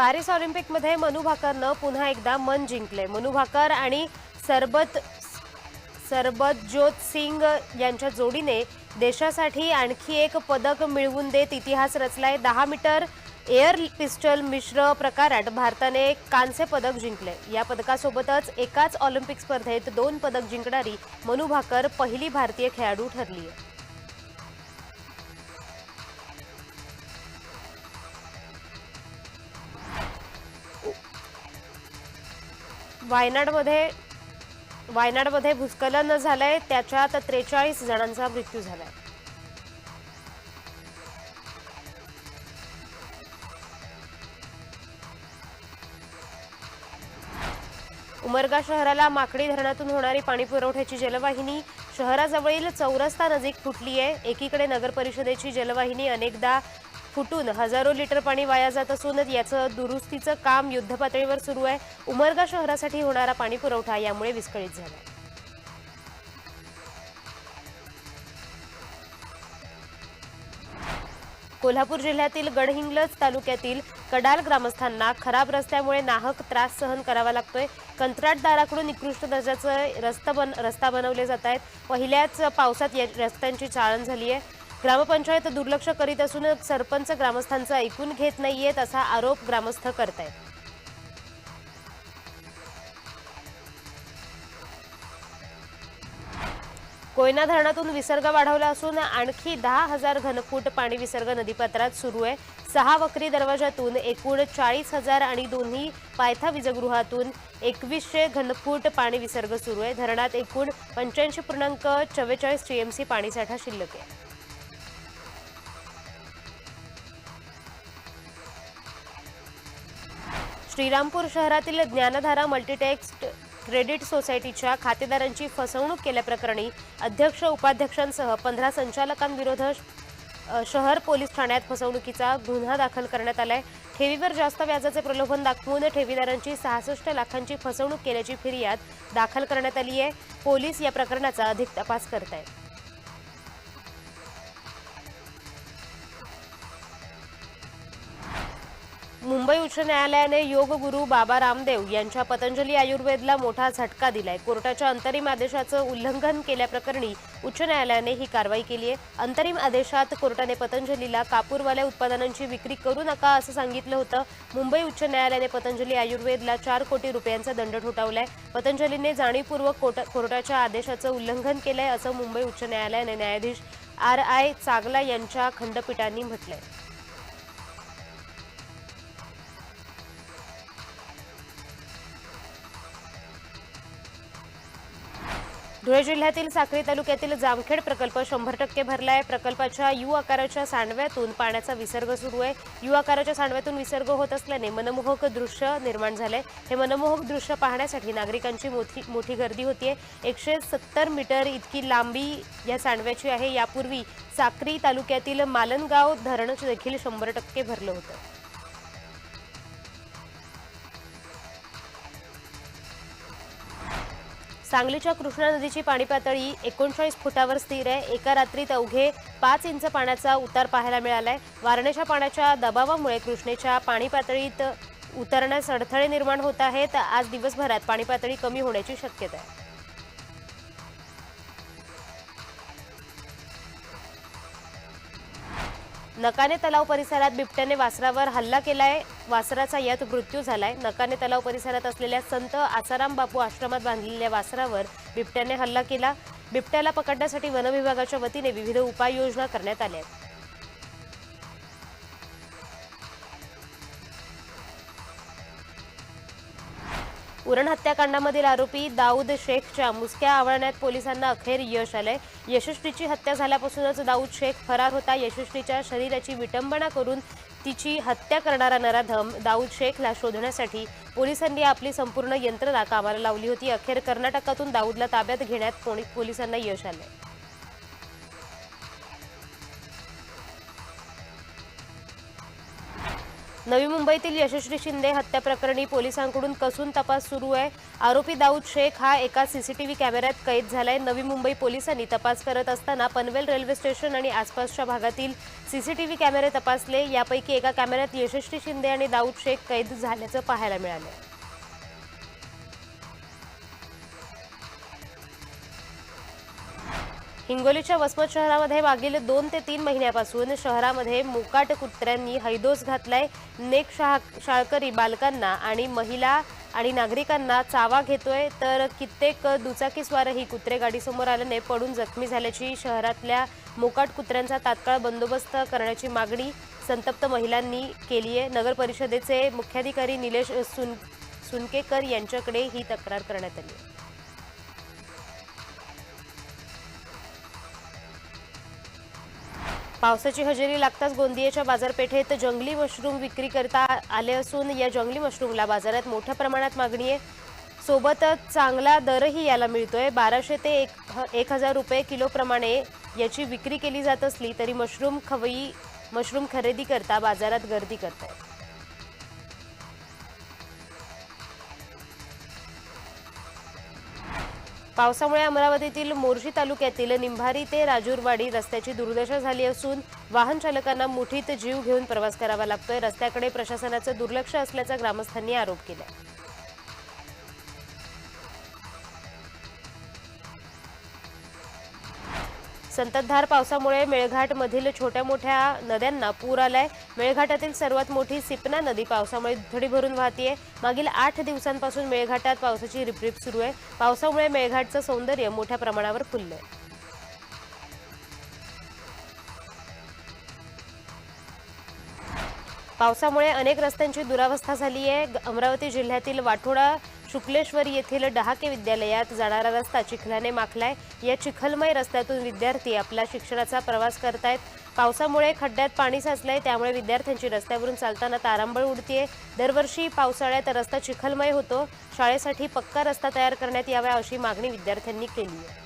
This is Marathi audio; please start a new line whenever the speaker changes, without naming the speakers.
पॅरिस ऑलिम्पिकमध्ये मनु भाकरनं पुन्हा एकदा मन जिंकले. मनु भाकर आणि सरबत सरबतज्योत सिंग यांच्या जोडीने देशासाठी आणखी एक पदक मिळवून देत इतिहास रचलाय. दहा मीटर एअर पिस्टल मिश्र प्रकारात भारताने कांस्य पदक जिंकले. या पदकासोबतच एकाच ऑलिम्पिक स्पर्धेत दोन पदक जिंकणारी मनु भाकर पहिली भारतीय खेळाडू ठरली आहे वायनाडमध्ये वायनाडमध्ये भूस्खलन झालंय त्याच्यात त्रेचाळीस जणांचा मृत्यू झालाय. उमरगा शहराला माकडी धरणातून होणारी पाणी पुरवठ्याची जलवाहिनी शहराजवळील चौरस्ता नजीक फुटली आहे एकीकडे नगर परिषदेची जलवाहिनी अनेकदा फुटून हजारो लिटर पाणी वाया जात असून याचं दुरुस्तीचं काम युद्धपातळीवर सुरू आहे. उमरगा शहरासाठी होणारा पाणी पुरवठा यामुळे विस्कळीत झाला. आहे. कोल्हापूर जिल्ह्यातील गडहिंग्लज तालुक्यातील कडाल ग्रामस्थांना खराब रस्त्यामुळे नाहक त्रास सहन करावा लागतोय. कंत्राटदाराकडून निकृष्ट दर्जाचं रस्ता बन रस्ता बनवले जात आहेत. पहिल्याच पावसात या रस्त्यांची चाळण झाली आहे ग्रामपंचायत दुर्लक्ष करीत असून सरपंच ग्रामस्थांचं ऐकून घेत नाहीयेत असा आरोप ग्रामस्थ करतायत. कोयना धरणातून विसर्ग वाढवला असून आणखी दहा हजार घनफूट पाणी विसर्ग नदीपात्रात सुरू आहे. सहा वक्री दरवाजातून एकूण चाळीस हजार आणि दोन्ही पायथा विजगृहातून एकवीसशे घनफूट पाणी विसर्ग सुरू आहे. धरणात एकूण पंच्याऐंशी पूर्णांक चव्वेचाळीस टीएमसी पाणीसाठा शिल्लक आहे. श्रीरामपूर शहरातील ज्ञानधारा मल्टीटेक्स्ट क्रेडिट सोसायटीच्या खातेदारांची फसवणूक केल्याप्रकरणी अध्यक्ष उपाध्यक्षांसह पंधरा संचालकांविरोधात शहर पोलीस ठाण्यात फसवणुकीचा गुन्हा दाखल करण्यात आलाय. ठेवीवर जास्त व्याजाचे प्रलोभन दाखवून ठेवीदारांची सहासष्ट लाखांची फसवणूक केल्याची फिर्याद दाखल करण्यात आली आहे पोलीस या प्रकरणाचा अधिक तपास करत आहेत मुंबई उच्च न्यायालयाने योग गुरु बाबा रामदेव यांच्या पतंजली आयुर्वेदला मोठा झटका दिलाय. कोर्टाच्या अंतरिम आदेशाचं उल्लंघन केल्याप्रकरणी उच्च न्यायालयाने ही कारवाई केली आहे. अंतरिम आदेशात कोर्टाने पतंजलीला कापूरवाल्या उत्पादनांची विक्री करू नका असं सांगितलं होतं. मुंबई उच्च न्यायालयाने पतंजली आयुर्वेदला चार कोटी रुपयांचा दंड ठोठावलाय. पतंजलीने जाणीवपूर्वक कोर्टाच्या आदेशाचं उल्लंघन केलंय असं मुंबई उच्च न्यायालयाने न्यायाधीश आर आय चागला यांच्या खंडपीठांनी म्हटलंय. धुळे जिल्ह्यातील साक्री तालुक्यातील जामखेड प्रकल्प शंभर टक्के भरला आहे प्रकल्पाच्या यू आकाराच्या सांडव्यातून पाण्याचा विसर्ग सुरू आहे. यू आकाराच्या सांडव्यातून विसर्ग होत असल्याने मनमोहक दृश्य निर्माण झालंय. हे मनमोहक दृश्य पाहण्यासाठी नागरिकांची मोठी मोठी गर्दी होतीये. एकशे सत्तर मीटर इतकी लांबी या सांडव्याची आहे. यापूर्वी साक्री तालुक्यातील मालनगाव धरण देखील शंभर टक्के भरलं होतं. सांगलीच्या कृष्णा नदीची पाणी पातळी एकोणचाळीस फुटावर स्थिर आहे. एका रात्रीत अवघे पाच इंच पाण्याचा उतार पाहायला मिळाला आहे वारणेच्या पाण्याच्या दबावामुळे कृष्णेच्या पाणी पातळीत उतरण्यास अडथळे निर्माण होत आहेत. आज दिवसभरात पाणी पातळी कमी होण्याची शक्यता आहे. नकाने तलाव परिसरात बिबट्याने वासरावर हल्ला केलाय. वासराचा यात मृत्यू झालाय. नकाने तलाव परिसरात असलेल्या संत आसाराम बापू आश्रमात बांधलेल्या वासरावर बिबट्याने हल्ला केला. बिबट्याला पकडण्यासाठी वनविभागाच्या वतीने विविध उपाययोजना करण्यात आल्या आहेत. उरण हत्याकांडामधील आरोपी दाऊद शेखच्या मुसक्या आवळण्यात पोलिसांना अखेर यश आलंय. यशस्वीची हत्या झाल्यापासूनच दाऊद शेख फरार होता. यशस्वीच्या शरीराची विटंबना करून तिची हत्या करणारा नराधम दाऊद शेखला शोधण्यासाठी पोलिसांनी आपली संपूर्ण यंत्रणा कामाला लावली होती. अखेर कर्नाटकातून दाऊदला ताब्यात घेण्यात पोलिसांना यश आलंय. नवी मुंबईतील यशस्वी शिंदे हत्या प्रकरणी पोलिसांकडून कसून तपास सुरू आहे. आरोपी दाऊद शेख हा एका सीसीटीव्ही कॅमेऱ्यात कैद झालाय. नवी मुंबई पोलिसांनी तपास करत असताना पनवेल रेल्वे स्टेशन आणि आसपासच्या भागातील सीसीटीव्ही कॅमेरे तपासले. यापैकी एका कॅमेऱ्यात यशस्वी शिंदे आणि दाऊद शेख कैद झाल्याचं पाहायला मिळालं हिंगोलीच्या वसमत शहरामध्ये मागील दोन ते तीन महिन्यापासून शहरामध्ये मोकाट कुत्र्यांनी हैदोस घातलाय. नेक शाह शाळकरी बालकांना आणि महिला आणि नागरिकांना चावा घेतोय. तर कित्येक दुचाकीस्वारही कुत्रे गाडीसमोर आल्याने पडून जखमी झाल्याची शहरातल्या मोकाट कुत्र्यांचा तात्काळ बंदोबस्त करण्याची मागणी संतप्त महिलांनी केली आहे. नगर परिषदेचे मुख्याधिकारी निलेश सुन सुनकेकर यांच्याकडे ही तक्रार करण्यात आली पावसाची हजेरी लागताच गोंदियाच्या बाजारपेठेत जंगली मशरूम विक्री करता आले असून या जंगली मशरूमला बाजारात मोठ्या प्रमाणात मागणी आहे. सोबतच चांगला दरही याला मिळतोय. बाराशे ते एक एक हजार रुपये किलोप्रमाणे याची विक्री केली जात असली तरी मशरूम खवई मशरूम खरेदी करता बाजारात गर्दी करत पावसामुळे अमरावतीतील मोर्शी तालुक्यातील निंभारी ते राजूरवाडी रस्त्याची दुर्दशा झाली असून वाहन चालकांना मुठीत जीव घेऊन प्रवास करावा लागतोय. रस्त्याकडे प्रशासनाचं दुर्लक्ष असल्याचा ग्रामस्थांनी आरोप केला संततधार पावसामुळे मेळघाटमधील छोट्या मोठ्या नद्यांना पूर आलाय. मेळघाटातील सर्वात मोठी सिपना नदी पावसामुळे दुथडी भरून वाहतीये. मागील आठ दिवसांपासून मेळघाटात पावसाची रिपरिप सुरू आहे. पावसामुळे मेळघाटचं सौंदर्य मोठ्या प्रमाणावर फुललंय. पावसामुळे अनेक रस्त्यांची दुरावस्था झाली आहे अमरावती जिल्ह्यातील वाठोडा शुक्लेश्वर येथील डहाके विद्यालयात जाणारा रस्ता चिखलाने माखलाय. या चिखलमय रस्त्यातून विद्यार्थी आपला शिक्षणाचा प्रवास करतायत. पावसामुळे खड्ड्यात पाणी साचलंय त्यामुळे विद्यार्थ्यांची रस्त्यावरून चालताना तारांबळ उडतीये. दरवर्षी पावसाळ्यात रस्ता चिखलमय होतो. शाळेसाठी पक्का रस्ता तयार करण्यात यावा अशी मागणी विद्यार्थ्यांनी केली आहे